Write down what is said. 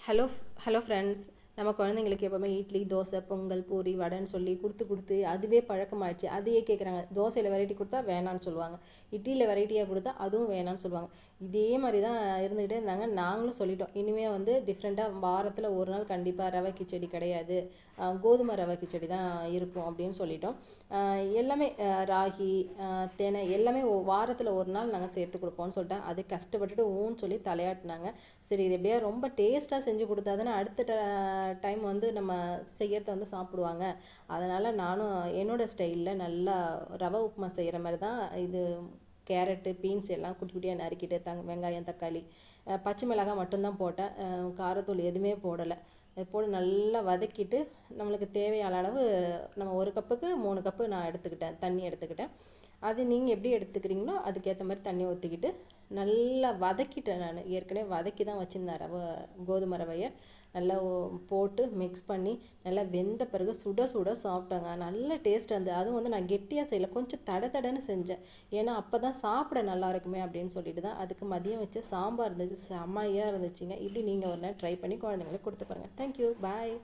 Hello hello friends நம்ம குழந்தைங்களுக்கு எப்போவுமே இட்லி தோசை பொங்கல் பூரி வடைன்னு சொல்லி கொடுத்து கொடுத்து அதுவே பழக்கமாயிடுச்சு. அதையே கேட்குறாங்க தோசையில் வெரைட்டி கொடுத்தா வேணான்னு சொல்லுவாங்க. இட்லியில் வெரைட்டியாக கொடுத்தா அதுவும் வேணான்னு சொல்லுவாங்க. இதே மாதிரி தான் இருந்துக்கிட்டே இருந்தாங்க. நாங்களும் சொல்லிட்டோம். இனிமேல் வந்து டிஃப்ரெண்ட்டாக வாரத்தில் ஒரு நாள் கண்டிப்பாக ரவை கிச்சடி கிடையாது. கோதுமை ரவை கிச்சடி தான் இருக்கும் அப்படின்னு சொல்லிட்டோம். எல்லாமே ராகி தேனை எல்லாமே வாரத்தில் ஒரு நாள் நாங்கள் சேர்த்து கொடுப்போம்னு சொல்லிட்டேன். அது கஷ்டப்பட்டுட்டு ஊன்னு சொல்லி தலையாட்டினாங்க. சரி இது எப்படியா ரொம்ப டேஸ்ட்டாக செஞ்சு கொடுத்தா தானே அடுத்த டைம் வந்து நம்ம செய்யறத வந்து சாப்பிடுவாங்க. அதனால் நானும் என்னோட ஸ்டைலில் நல்லா ரவை உப்புமா செய்கிற மாதிரி தான் இது கேரட்டு பீன்ஸ் எல்லாம் குட்டி குட்டியாக நறுக்கிட்டு தங் வெங்காயம் தக்காளி பச்சை மிளகாய் மட்டும்தான் போட்டேன். காரத்தூள் எதுவுமே போடலை. போட்டு நல்லா வதக்கிட்டு நம்மளுக்கு தேவையான அளவு நம்ம ஒரு கப்புக்கு மூணு கப்பு நான் எடுத்துக்கிட்டேன் தண்ணி எடுத்துக்கிட்டேன். அது நீங்கள் எப்படி எடுத்துக்கிறீங்களோ அதுக்கேற்ற மாதிரி தண்ணி ஊற்றிக்கிட்டு நல்லா வதக்கிட்டேன் நான். ஏற்கனவே வதக்கி தான் வச்சுருந்தேன் ரவை கோதுமை ரவையை. நல்லா போட்டு மிக்ஸ் பண்ணி நல்லா வெந்த பிறகு சுட சுட சாப்பிட்டாங்க. நல்ல டேஸ்ட் இருந்தது அதுவும் வந்து நான் கெட்டியாக செய்யல. கொஞ்சம் தட தடன்னு செஞ்சேன். ஏன்னா அப்போ தான் சாப்பிட நல்லா இருக்குமே அப்படின்னு சொல்லிட்டு தான் அதுக்கு மதியம் வச்ச சாம்பார் இருந்துச்சு. செம்மையாக இருந்துச்சுங்க. இப்படி நீங்கள் ஒரு நாள் ட்ரை பண்ணி குழந்தைங்களுக்கு கொடுத்து பாருங்கள் தேங்க்யூ பாய்